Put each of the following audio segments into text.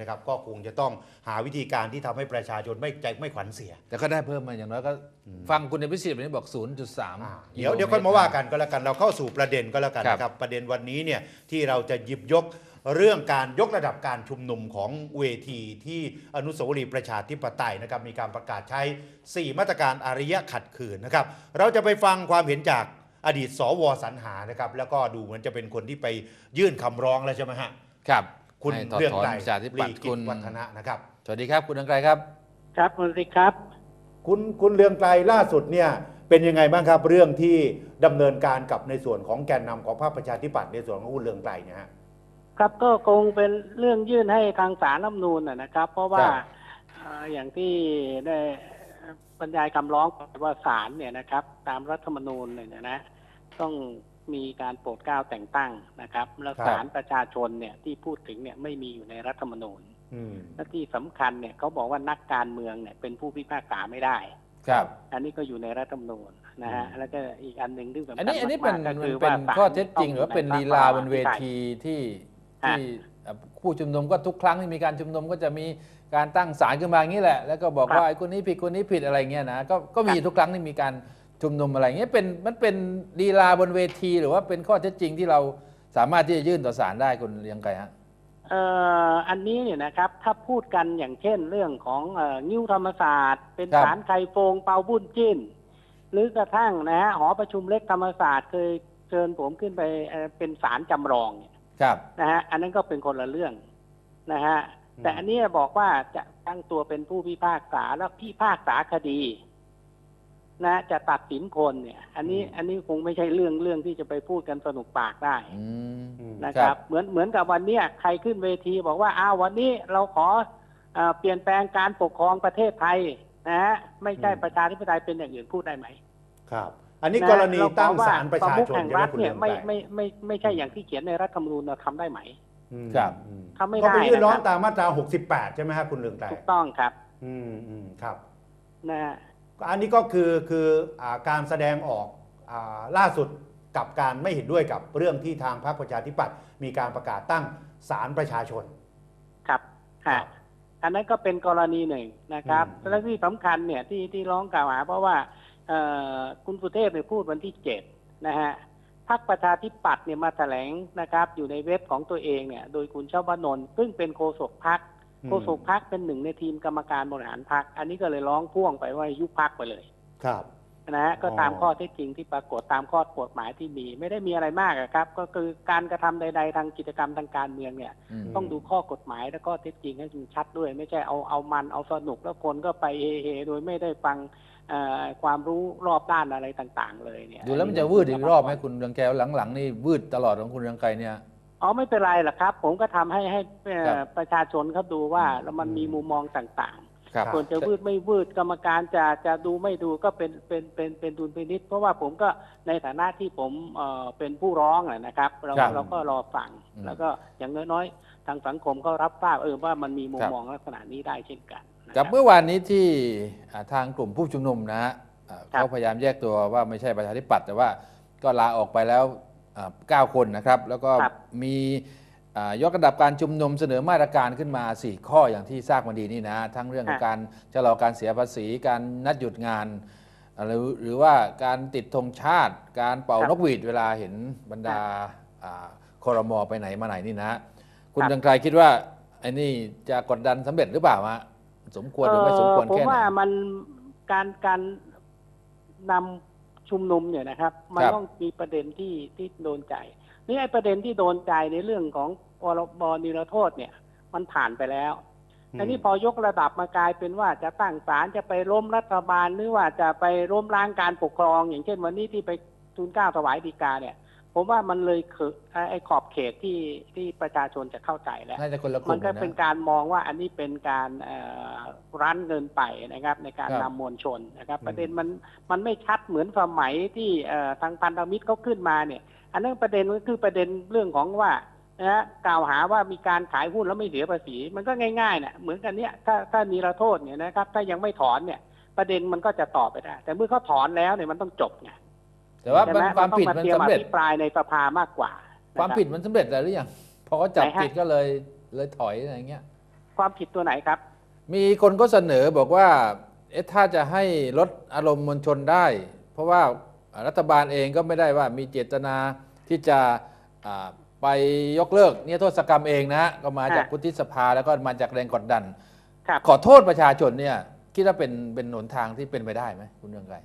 นะครับก็คงจะต้องหาวิธีการที่ทำให้ประชาชนไม่ใจไม่ขวัญเสีย แต่ก็ได้เพิ่มมาอย่างน้อยก็ฟังคุณอภิสิทธิ์วันนี้บอก 0.3อ่าเดี๋ยวเดี๋ยวค่อยมาว่ากันก็แล้วกันเราเข้าสู่ประเด็นก็แล้วกันครับนะครับประเด็นวันนี้เนี่ยที่เราจะหยิบยกเรื่องการยกระดับการชุมนุมของเวทีที่อนุสาวรีย์ประชาธิปไตยนะครับมีการประกาศใช้ 4 มาตรการอารยะขัดขืนนะครับ เราจะไปฟังความเห็นจากอดีตสวสรรหานะครับ แล้วก็ดูเหมือนจะเป็นคนที่ไปยื่นคำร้องแล้วใช่ไหมฮะครับ คุณให้ถอดเรื่องถอนไกลประชาธิลีปัตย์กิคุจณวัฒนะนะครับ สวัสดีครับคุณอังไกรครับ ครับคุณสิครับ คุณคุณเรืองไกลล่าสุดเนี่ยเป็นยังไงบ้างครับ เรื่องที่ดำเนินการกับในส่วนของแกนนำของพรรคประชาธิปัตย์ในส่วนของคุณเรืองไกลเนี่ยฮะครับก็คงเป็นเรื่องยื่นให้ทางสารรัฐธรรมนูญนะนะครับ เพราะว่าครับเอ่ออย่างที่ได้บรรยายคำร้องไปว่าศาลเนี่ยนะครับ ตามรัฐธรรมนูญเนี่ยนะ ต้อง มีการโปรดเกล้าแต่งตั้งนะครับแล้วศาลประชาชนเนี่ยที่พูดถึงเนี่ยไม่มีอยู่ในรัฐธรรมนูญอืมและที่สำคัญเนี่ยเขาบอกว่านักการเมืองเนี่ยเป็นผู้พิพากษาไม่ได้ ครับ อันนี้ก็อยู่ในรัฐธรรมนูญนะฮะแล้วก็อีกอันหนึ่งที่สำคัญอันนี้อันนี้เป็นมากๆก็มันคือเป็ว่านศาลข้อเท็จจริงหรือว่าเป็นลีลาบนเวต้องทีที่ฮะที่เอ่อผู้ชุมนุมก็ทุกครั้งที่มีการชุมนุมก็จะมีการตั้งศาลขึ้นมาอย่างนี้แหละ แล้วก็บอกว่าไอ้คนนี้ผิดคนนี้ผิดอะไรเงี้ยนะก็ก็มีทุกครั้งที่มีการ ชุมนุมอะไรเงี้ยเป็นมันเป็นลีลาบนเวที หรือว่าเป็นข้อเท็จจริงที่เราสามารถที่จะยื่นต่อศาลได้คุณเรียงไกรฮะเอ่ออันนี้เนี่ยนะครับถ้าพูดกันอย่างเช่นเรื่องของเอ่อนิ้วธรรมศาสตร์ เป็นครับ สารไคโฟงเปาบุญจิ้น หรือกระทั่งนะฮะหอประชุมเล็กธรรมศาสตร์เคยเชิญผมขึ้นไปเอ่อเป็นสารจำลองเนี่ย ครับ นะฮะอันนั้นก็เป็นคนละเรื่องนะฮะอืม แต่อันนี้บอกว่าจะตั้งตัวเป็นผู้พิพากษาแล้วพิพากษาคดี นะจะตัดสินคนเนี่ย อันนี้อันนี้คงไม่ใช่เรื่องเรื่องที่จะไปพูดกันสนุกปากได้อืมอืมนะครับ เหมือนเหมือนกับวันเนี้ยใครขึ้นเวทีบอกว่าอ้าววันนี้เราขอเอ่อเปลี่ยนแปลงการปกครองประเทศไทยนะฮะไม่ใช่ประชาธิปไตยเป็นอย่างอื่นพูดได้ไหมครับ อันนี้ะกรณีเขตั้งบอกว่ศาลประชามุขชนแห่งใช่ไหรัมฐคุณเนี่เรืยองไม่ไกรไม่ไม่ไม่ใช่อย่างที่เขียนในรัฐธรรมนูญเราทำได้ไหมอืมครับอืมทำไม่ก็ได้ไปยื่นร้องนะครับตามมาตรา 68 ใช่ไหมฮะคุณเรืองไกรถูกต้องครับ อืมอืมครับนะฮะ อันนี้ก็คือคืออาการแสดงออกอาล่าสุดกับการไม่เห็นด้วยกับเรื่องที่ทางพรรคประชาธิปัตย์มีการประกาศตั้งศาลประชาชน ครับครัฮะบอันนั้นก็เป็นกรณีหนึ่งนะครับอืมและที่สำคัญเนี่ยที่ที่ร้องกล่าวหา เพราะว่าเอ่อคุณสุเทพเนี่ยพูดวันที่เจ็ดนะฮะพรรคประชาธิปัตย์เนี่ยมาแถลงนะครับ อยู่ในเว็บของตัวเองเนี่ย โดยคุณชวนนท์ซึ่งเป็นโฆษกพรรค โฆษกพรรคเป็นหนึ่งในทีมกรรมการบริหารพรรคอันนี้ก็เลยร้องพ่วงไปว่ายุบพรรคไปเลย ครับนะฮะก็อ๋อตามข้อเท็จจริงที่ปรากฏตามข้อกฎหมายที่มี ไม่ได้มีอะไรมากอะครับ ก็คือการกระทำใด ๆ ทางกิจกรรมทางการเมืองเนี่ยอืมต้องดูข้อกฎหมายและข้อเท็จจริงให้มันชัดด้วย ไม่ใช่เอาเอามันเอาสนุกแล้วคนก็ไปเฮเฮโดยไม่ได้ฟังเอ่อความรู้รอบด้านอะไรต่าง ๆ เลยเนี่ยดูแล้วมันจะวืดอีกรอบไหมคุณเรืองแก้วหลังๆนี่วืดตลอดของคุณเรืองไกรเนี่ย อ๋อไม่เป็นไรหรอกครับ ผมก็ทำให้ให้เอ่อครับประชาชนเขาดูว่าอืมแล้วมันมีมุมมองต่างครับๆส่วนจะวืดไม่วืดกรรมการจะจะดูไม่ดูก็เป็นเป็นเป็นเป็นดุลพินิษเพราะว่าผมก็ในฐานะที่ผมเอ่อเป็นผู้ร้องอะนะครับ เราครับเราก็รอฟังอืมแล้วก็อย่างน้อยๆ ทางสังคมก็รับทราบเออว่ามันมีมุมครับมองลักษณะนี้ได้เช่นกันนะคกัรับบเมื่อวานนี้ที่อ่าทางกลุ่มผู้ชุมนุมนะฮะอ่าครับเขาพยายามแยกตัวว่าไม่ใช่ประชาธิปัตย์แต่ว่าก็ลาออกไปแล้ว อ่าเก้าคนนะครับ แล้วก็มีอ่ายกระดับการชุมนุมเสนอมาตรการขึ้นมา 4 ข้ออย่างที่ทราบมาดีนี่นะ ทั้งเรื่องของการชะลอการเสียภาษี การนัดหยุดงานอ่าหรือหรือว่าการติดธงชาติ การเป่านกหวีดเวลาเห็นบรรดาอ่าคอรมอไปไหนมาไหนนี่นะ คุณดังไกลคิดว่าไอ้นี่จะกดดันสำเร็จหรือเปล่าฮะสมควรหรือไม่สมควรเอ่อผมแค่ไหนว่ามันการการนำ ชุมนุมเนี่ยนะครับ มันครับต้องมีประเด็นที่ที่โดนใจ นี่ไอ้ประเด็นที่โดนใจในเรื่องของพรบนิรโทษเนี่ย มันผ่านไปแล้วอืมอันนี้พอยกระดับมากลายเป็นว่าจะตั้งศาลจะไปล้มรัฐบาลหรือว่าจะไปล้มล้างการปกครอง อย่างเช่นวันนี้ที่ไปทูลเกล้าถวายดีกาเนี่ย ผมว่ามันเลยคือไอ้ขอบเขตที่ที่ประชาชนจะเข้าใจแล้วน่าจะคนละกมัลุ่นมก็นะเป็นการมองว่าอันนี้เป็นการเอ่อรั้นเงินไปนะครับ ในการครับนำมวลชนนะครับอืมประเด็นมันมันไม่ชัดเหมือนสมัยที่เอ่อทางพันธมิตรเขาขึ้นมาเนี่ย อันนั้นประเด็นก็คือประเด็นเรื่องของว่านะฮะกล่าวหาว่ามีการขายหุ้นแล้วไม่เสียภาษี มันก็ง่ายๆเนี่ยเหมือนกันเนี่ยถ้าถ้านิรโทษเนี่ยนะครับ ถ้ายังไม่ถอนเนี่ย ประเด็นมันก็จะตอบไปได้ แต่เมื่อเขาถอนแล้วเนี่ยมันต้องจบไง แต่ว่าใช่มันไหมความต้องผิดมามันเตรียมสำอเร็จภิปรายในสภามากกว่านะครับความผิดมันสำเร็จแล้วหรือยังพอเขาจับไหนฮะผิดก็เลยเลยถอยอะไรเงี้ยคความผิดตัวไหนครับ มีคนก็เสนอบอกว่า เอ๊ะถ้าจะให้ลดอารมณ์มวลชนได้ เพราะว่ารัฐบาลเองก็ไม่ได้ว่ามีเจตนาที่จะอ่าไปยกเลิกเนี่ยโทษกรรมเองนะฮะก็มาจากค่ะวุฒิสภาแล้วก็มาจากแรงกดดันครับขอโทษประชาชนเนี่ยคิดว่าเป็นเป็นหนทางที่เป็นไปได้ไหมคุณเรืองไกร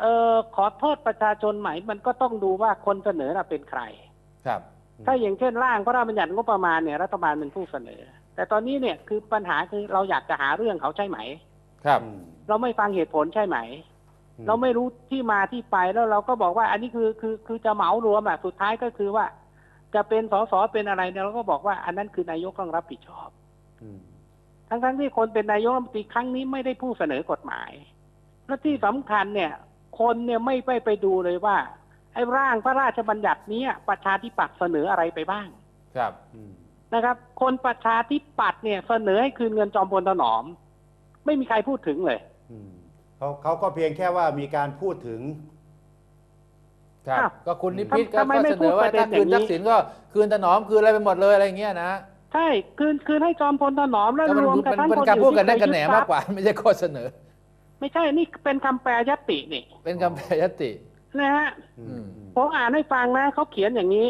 เออขอโทษประชาชนไหมมันก็ต้องดูว่าคนเสนอน่ะเป็นใคร ครับ ถ้าอย่างเช่นร่างพระราชบัญญัติงบประมาณเนี่ยรัฐบาลเป็นผู้เสนอ แต่ตอนนี้เนี่ยคือปัญหาคือเราอยากจะหาเรื่องเขาใช่ไหม ครับอืมเราไม่ฟังเหตุผลใช่ไหมอืมเราไม่รู้ที่มาที่ไปแล้วเราก็บอกว่า อันนี้คือคือคือจะเหมารวมอะสุดท้ายก็คือว่า จะเป็นสสเป็นอะไรเนี่ยเราก็บอกว่าอันนั้นคือนายกต้องรับผิดชอบอืมทั้งทั้งที่คนเป็นนายกรัฐมนตรีครั้งนี้ไม่ได้ผู้เสนอกฎหมายและที่สำคัญเนี่ย คนเนี่ยไม่ไปไปดูเลยว่า ไอ้ร่างพระราชบัญญัติเนี้ประชาธิปัตย์เสนออะไรไปบ้าง ครับอืมนะครับ คนประชาธิปัตย์เนี่ยเสนอให้คืนเงินจอมพลถนอม ไม่มีใครพูดถึงเลยอืมเขาเขาก็เพียงแค่ว่ามีการพูดถึงครับอ้าวก็คุณนิพิษก็ทำไมก็ไม่เสนอว่าพูดประเด็ถ้านคืนอย่างนี้ทักษิณก็คืนถนอมคืนอะไรไปหมดเลยอะไรอย่างเงี้ยนะใช่คืนคืนให้จอมพลถนอมแล้วก็มันรวมดูกับมันทั้งเป็นคนการพูดกันอื่แน่ที่กันแหนเคยยึดทมารักพย์กว่า ไม่ใช่ข้อเสนอ ไม่ใช่นี่เป็นคำแปลยตินี่เป็นคำแปรยติ นะฮะอือืมมผมอ่านให้ฟังนะเขาเขียนอย่างนี้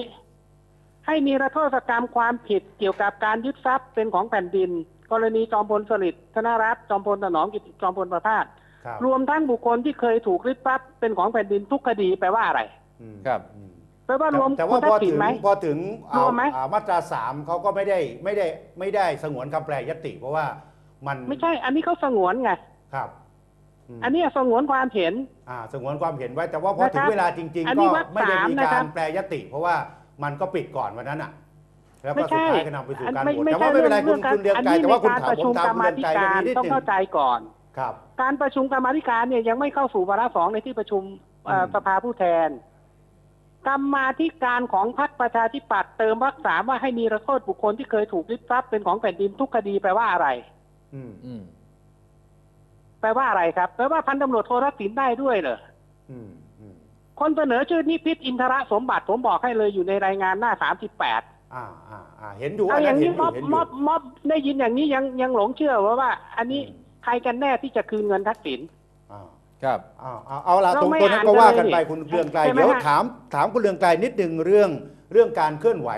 ให้มีรัโทษกรรมความผิดเกี่ยวกับการยึดทรัพย์เป็นของแผ่นดิน กรณีจอมพลสฤษดิ์ธนรัตน์จอมพลถนอมกิติจอมพลประภาสครับรวมทั้งบุคคลที่เคยถูกริบทรัพย์เป็นของแผ่นดินทุกคดีแปลว่าอะไรอืมครับ อืมแปลว่ารวมแต่คุว่าณพทัอกษิณถึงไหม พอถึงอ่ารวมไหม อ่ามาตราสามเขาก็ไม่ได้ไม่ได้ไม่ได้สงวนคำแปลยติ เพราะว่ามันไม่ใช่ อันนี้เขาสงวนไง ครับม อันนี้สงวนความเห็นอ่าสงวนความเห็นไว้แต่ว่าพอถึงนะครับเวลาจริงอันๆนี้ก็วรรคไม่ได้สามมีนะคการัรบแปลยติ เพราะว่ามันก็ปิดก่อนวันนั้นอะแล้วก็ไม่สุใช่ดท้ายก็นำไปสู่การไม่โหวตไม่แต่ใช่ว่าไม่เป็นไรคุณการคุณเรืองอันไกรนี้แต่ในว่าคุณการถามประผชุมมถามกรรคุณมาเรืองธิไกรกาเรื่องรนี้นิดต้องหนึ่งเข้าใจก่อนครับ การประชุมกรรมาธิการเนี่ยยังไม่เข้าสู่วาระสองในที่ประชุมเอ่ออืมสภาผู้แทน กรรมาธิการของพรรคประชาธิปัตย์เติมวรรคสามว่าให้มีระโทษบุคคลที่เคยถูกยึดทรัพย์เป็นของแผ่นดินทุกคดีแปลว่าอะไร อืมอืม แปลว่าอะไรครับแปลว่าพันตำรวจโทรทักษิณได้ด้วยเหรออืมอืมคนเสนอชื่อนิพิษอินทรสมบัติผมบอกให้เลยอยู่ในรายงานหน้าสามสิบแปดอ่าอ่าอ่าเห็นอยู่เอาอันอนั้ย่านงเห็นี้นอม็อยู่บเห็นอม็ยู่อบม็อบได้ยินอย่างนี้ยังยังหลงเชื่อว่าว่า อันนี้อืมใครกันแน่ที่จะคืนเงินทักษิณอ่าครับเอาเอาเอาละเราตรงไม่ตัวนั้นอ่านก็ว่ากันกันเลยไปนี่คุณเรืองไกลใช่ไหมเดี๋ยวฮะถามถามคุณเรืองไกลนิดหนึ่งเรื่องเรื่องการเคลื่อนไหว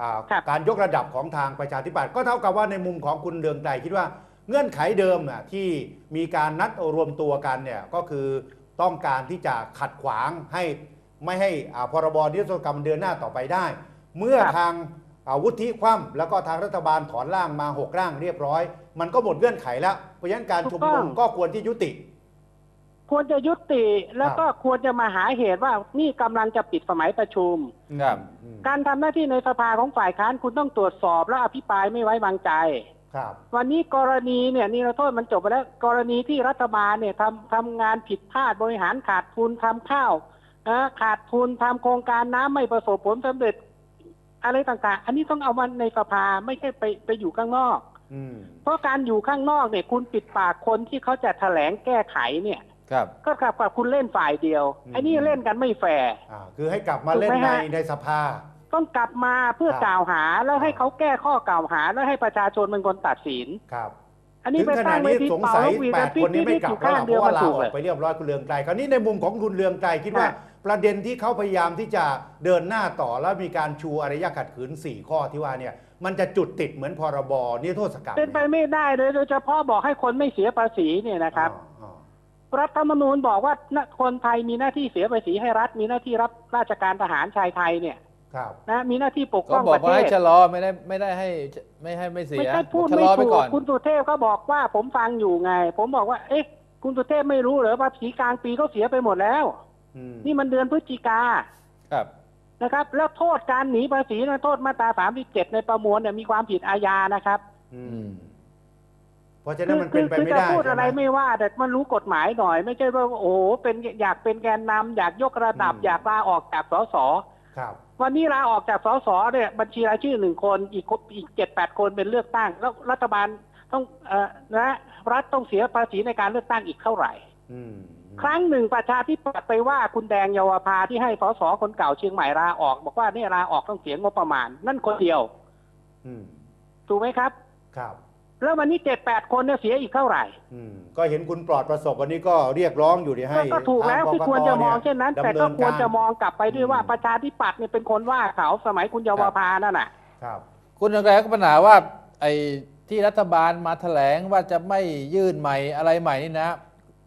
อ่าครับการยกระดับของทางประชาธิปัตย์ก็เท่ากับว่าในมุมของคุณเรืองไกลคิดว่า เงื่อนไขเดิมน่ะที่มีการนัดรวมตัวกันเนี่ยก็คือต้องการที่จะขัดขวางให้ไม่ให้อ่าพรบนิรโทษกรรมเดินหน้าต่อไปได้ เมื่อครับทางอ่าวุฒิคว่ำแล้วก็ทางรัฐบาลถอนร่างมาหกร่างเรียบร้อย มันก็หมดเงื่อนไขแล้วเพราะฉะนั้นการชุมนุมก็ควรที่ยุติ ควรจะยุติแล้วก็ควรจะมาหาเหตุว่านี่กำลังจะปิดสมัยประชุมครับอืมการทำหน้าที่ในสภาของฝ่ายค้านคุณต้องตรวจสอบและอภิปรายไม่ไว้วางใจ ครับวันนี้กรณีเนี่ยนิรโทษมันจบไปแล้วกรณีที่รัฐบาลเนี่ยทำทำงานผิดพลาดบริหารขาดทุนทำข้าวนะขาดทุนทำโครงการน้ำไม่ประสบผลสำเร็จ อะไรต่างๆ อันนี้ต้องเอามันในสภาไม่ใช่ไปไปอยู่ข้างนอกอืมเพราะการอยู่ข้างนอกเนี่ย คุณปิดปากคนที่เขาจะแถลงแก้ไขเนี่ย ครับ ก็กลับกับคุณเล่นฝ่ายเดียวไอ้นี่เล่นกันไม่แฟร์อ่าคือให้กลับมาเล่นถูกไหมในฮะในสภา ต้องกลับมาเพื่อครับกล่าวหาแล้วให้เขาแก้ข้อกล่าวหา แล้วให้ประชาชนเป็นคนตัดสินครับอันนี้ถึงไปขตั้ณะงไว้นี้ที่สงเป่าสัยลูกหวีดแปกัดนปิ๊คดนนี้ปิ๊ไม่ดกลัอบยู่แล้วข้างล่ะเพเดียวราะมัว่านลาถูกออเลกยไปเรียบร้อยคุณเรืองไกลคราวนี้ในมุมของคุณเรืองไกลคิดว่าค่ะประเด็นที่เขาพยายามที่จะเดินหน้าต่อแล้วมีการชูอารยะขัดขืน 4 ข้อที่ว่าเนี่ยมันจะจุดติดเหมือนพรบนิรโทษกรรมเป็นไปไม่ได้เลยโดยเฉพาะบอกให้คนไม่เสียภาษีเนี่ยนะครับอ๋อรัฐธรรมนูญบอกว่าคนไทยมีหน้าที่เสียภาษีให้รัฐมีหน้าที่รับราชการทหารชายไทยเนี่ย ครับนะมีหน้าที่ปกก็ป้องบอปกระว่าเทให้ศชะลอไม่ได้ไม่ได้ให้ไม่ให้ไม่เสียไม่ใช่พูดชะไม่ลอไปถูกก่อนคุณสุเทพก็บอกว่าผมฟังอยู่ไง ผมบอกว่า เอ๊ะ คุณสุเทพไม่รู้เหรอภาษีกลางปีเขาเสียไปหมดแล้วอืมนี่มันเดือนพฤศจิกาครับนะครับ แล้วโทษการหนีภาษีนะโทษมาตราสามเจ็ดในประมวลเนี่ยมีความผิดอาญานะครับ อืมอืมเพราะฉะนั้นมันเป็นไปคือไม่จะได้พูดอะไรใช่ไหมไม่ว่า แต่มันรู้กฎหมายหน่อย ไม่ใช่ว่าโอ้โหเป็นอยากเป็นแกนนำอยากยกระดับอืมอยากลาออกจากสส ครับ วันนี้ลาออกจากสสเนี่ยบัญชีรายชื่อหนึ่งคนอีกคนอีกเจ็ดแปดคนเป็นเลือกตั้ง แล้วรัฐบาลต้องเอ่อนะรัฐต้องเสียภาษีในการเลือกตั้งอีกเท่าไหร่อืมครั้งหนึ่งประชาธิปัตย์ไปว่าคุณแดงเยาวภาที่ให้สสคนเก่าเชียงใหม่ลาออก บอกว่าเนี่ยลาออกต้องเสียงบประมาณ นั่นคนเดียวอืมถูกไหมครับ ครับ แล้ววันนี้เจ็ดแปดคนเนี่ยเสียอีกเท่าไหร่อืมก็เห็นคุณปลอดประสบวันนี้ก็เรียกร้องอยู่ดีให้ก็ก็ถูกแล้วทางที่กกตควรจะมองยเช่นนั้นดำแต่เนิก็นควรจะกมองกลับไปด้วยว่าอืมประชาธิปัตย์เนี่ยเป็นคนว่าเขาสมัยคุณเยาวภานั่นน่ะ ครับ คุณเรืองไกรก็ปัญหาว่าไอ้ที่รัฐบาลมาแถลงว่าจะไม่ยื่นใหม่อะไรใหม่นี่นะ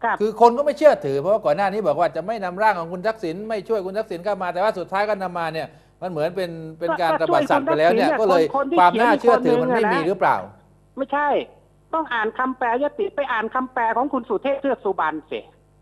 ครับคือคนก็ไม่เชื่อถือเพราะว่าก่อนหน้านี้บอกว่าจะไม่นำร่างของคุณทักษิณไม่ช่วยคุณทักษิณเข้ามาแต่ว่าสุดท้ายก็นำมาเนี่ยมันเหมือนเป็นเป็นการก็ระบาดสัตว์ไปแล้วเนี่ยช่วยคุณก็เลยทักษิณเนี่ยความคนน่าเชื่อถือมันคนหนึ่ไม่งอะนะมีหรือเปล่า ไม่ใช่ ต้องอ่านคำแปลยติไปอ่านคำแปลของคุณสุเทพเทือกสุบรรณสิ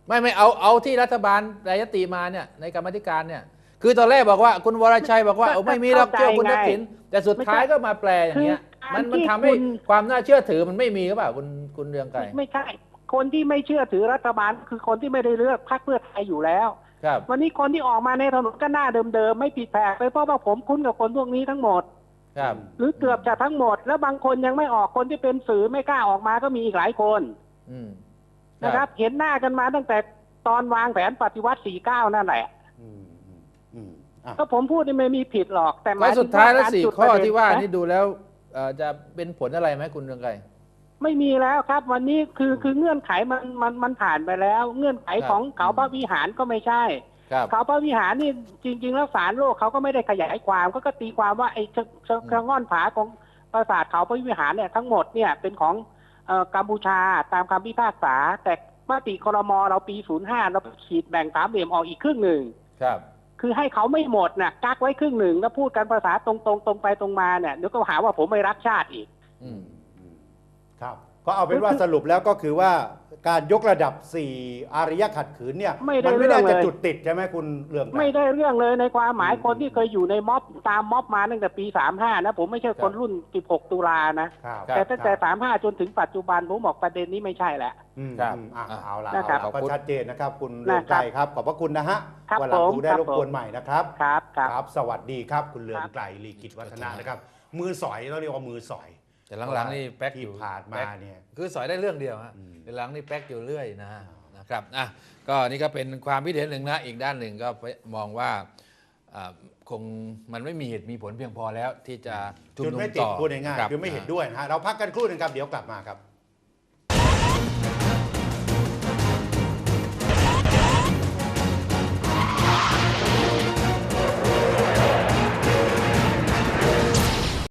ไม่ไม่เอาเอาที่รัฐบาลรายติมาเนี่ยในกรรมาธิการเนี่ยคือตอนแรกบอกว่าคุณวรชัยบอกว่าก็เอาไม่มีหรอกเข้าใจเชื่อคุณทักษิณแต่สุดท้ายไม่ใช่ก็มาแปลอย่างเงี้ยคือมันการมันที่ทำให้คุณความน่าเชื่อถือมันไม่มีหรือเปล่าคุณคุณเรืองไกรไม่ใช่ คนที่ไม่เชื่อถือรัฐบาล คือคนที่ไม่ได้เลือกพรรคเพื่อไทยอยู่แล้วครับวันนี้คนที่ออกมาในถนนก็หน้าเดิมๆไม่ผิดแผกเลยเพราะว่าผมคุ้นกับคนพวกนี้ทั้งหมดครับ หรือเกือบจะทั้งหมด แล้วบางคนยังไม่ออกคนที่เป็นสื่อไม่กล้าออกมาก็มีอีกหลายคนอืมนะครับ เห็นหน้ากันมาตั้งแต่ตอนวางแผนปฏิวัติ49นั่นแหละอืมอืมอืมอะก็ผมพูดนี่ไม่มีผิดหรอกแต่หก็มายถึงสุดท้ายแล้วกรสี่จุดข้อประเด็นที่ว่าะนี่ดูแล้วเอ่อจะเป็นผลอะไรไหมคุณเรืองไกรไม่มีแล้วครับ วันนี้คือคือเงื่อนไขมันมันมันผ่านไปแล้ว เงื่อนไขครับของเขาพระวิหารก็ไม่ใช่ครับ เขาพระวิหารนี่จริง ๆ แล้วสารโลกเขาก็ไม่ได้ขยายความก็ก็ตีความว่าไอ้ชะชะอืมกระง่อนผาของปราสาทเขาพระวิหารเนี่ยทั้งหมดเนี่ยเป็นของเอ่อกัมพูชาตามคำพิพากษา แต่มติครมเราปี 05 เราขีดแบ่งสามเหลี่ยมออกอีกครึ่งหนึ่งครับ คือให้เขาไม่หมดน่ะกักไว้ครึ่งหนึ่งแล้วพูดกันภาษาตรงๆตรงไปตรงมาเนี่ยเดี๋ยวก็หาว่าผมไม่รักชาติอีกอืมอืมครับก็เอาเป็นว่าสรุปแล้วก็คือว่า การยกระดับ 4 อารยะขัดขืนเนี่ยไม่ได้นไม่ได้เรื่องจะเลย จุดติดใช่ไหมคุณเรืองไกรไม่ได้เรื่องเลยในความหมายอืมคนที่เคยอยู่ในม็อบตามม็อบมาตั้งแต่ปี35นะผมไม่ใช่คนรุ่น 16 ตุลานะ ครับแต่ตั้งแต่ครับ35 จนถึงปัจจุบันผมบอกประเด็นนี้ไม่ใช่แหละ อืมครับอืมอะอะเอาละนะครับเอาละก็ชัดเจนนะครับ คุณนะเรืองไกรครับ ขอบพระคุณนะฮะครับวันหลังผมดูได้ครับรบกวนผม ใหม่นะครับ ครับครับครับสวัสดีครับ คุณเรืองครับไกรลีกิจวัฒนะนะครับ มือสอยต้องเรียกว่ามือสอย แต่หลังๆนี่แป๊กที่อยู่ผ่านมาแป๊กเนี่ย คือสอยได้เรื่องเดียวฮะอืมหลังๆนี่แป๊กอยู่เรื่อยนะฮะนะครับอะก็นี่ก็เป็นความคิดเห็นหนึ่งนะอีกด้านหนึ่งก็มองว่าอ่าคงมันไม่มีเหตุมีผลเพียงพอแล้วที่จะชุมจุดนุมไม่ติดต่อพูดง่ายรับๆคือไม่เห็นด้วยนะฮะเราพักกันครู่หนึงครับเดี๋ยวกลับมาครับ